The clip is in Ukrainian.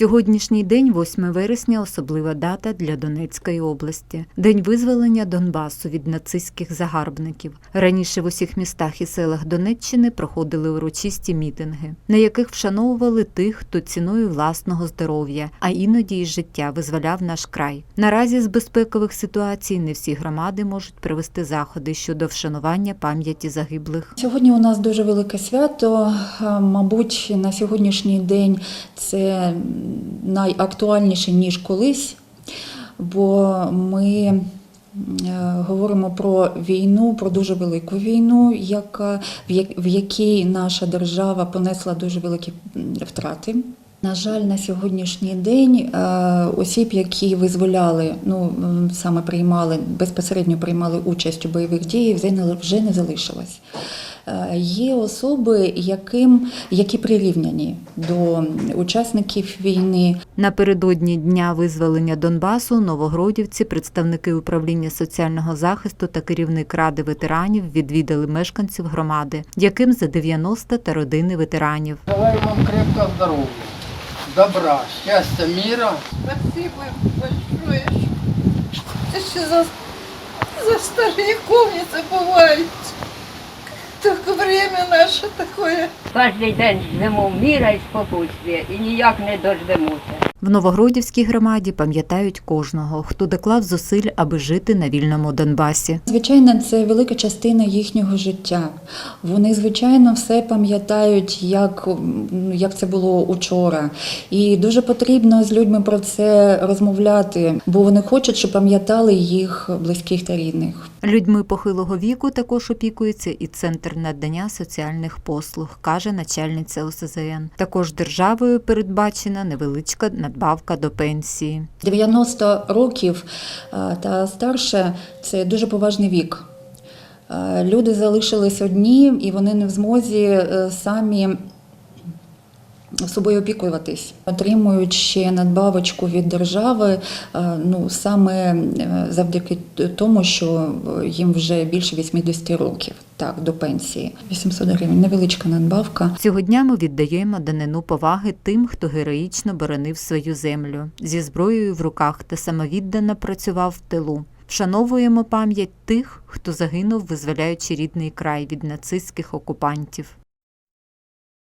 Сьогоднішній день, 8 вересня, особлива дата для Донецької області. День визволення Донбасу від нацистських загарбників. Раніше в усіх містах і селах Донеччини проходили урочисті мітинги, на яких вшановували тих, хто ціною власного здоров'я, а іноді й життя визволяв наш край. Наразі з безпекових ситуацій не всі громади можуть провести заходи щодо вшанування пам'яті загиблих. Сьогодні у нас дуже велике свято. Мабуть, на сьогоднішній день це найактуальніше ніж колись, бо ми е, говоримо про війну, про дуже велику війну, яка, в якій наша держава понесла дуже великі втрати. На жаль, на сьогоднішній день е, осіб, які визволяли, ну саме приймали безпосередньо приймали участь у бойових діях, вже не- вже не залишилось. Е, Є особи, яким, які прирівняні до учасників війни. Напередодні дня визволення Донбасу новогродівці, представники управління соціального захисту та керівник ради ветеранів відвідали мешканців громади, яким за 90 та родини ветеранів. Желаю вам крепкого здоровья, добра, счастья, мира. Спасибо большое. Это что за, за стариков не забывайте. Так время наше такое. Кожен день ждемо міра і спокійствия і ніяк не дождемося. В Новогродівській громаді пам'ятають кожного, хто доклав зусиль, аби жити на вільному Донбасі. Звичайно, це велика частина їхнього життя. Вони, звичайно, все пам'ятають, як, як це було учора. І дуже потрібно з людьми про це розмовляти, бо вони хочуть, щоб пам'ятали їх близьких та рідних. Людьми похилого віку також опікується і центр надання соціальних послуг, каже начальниця ОСЗН. Також державою передбачена невеличка надбавка до пенсії. 90 років е, та старше це дуже поважний вік. Е, Люди залишились одні, і вони не в змозі е, самі собою опікуватись. Отримують ще надбавочку від держави, е, ну саме е, завдяки тому, що їм вже більше 80 років, так, до пенсії. 800 гривень, невеличка надбавка. Цього дня ми віддаємо данину поваги тим, хто героїчно боронив свою землю зі зброєю в руках та самовіддано працював в тилу. Вшановуємо пам'ять тих, хто загинув, визволяючи рідний край від нацистських окупантів.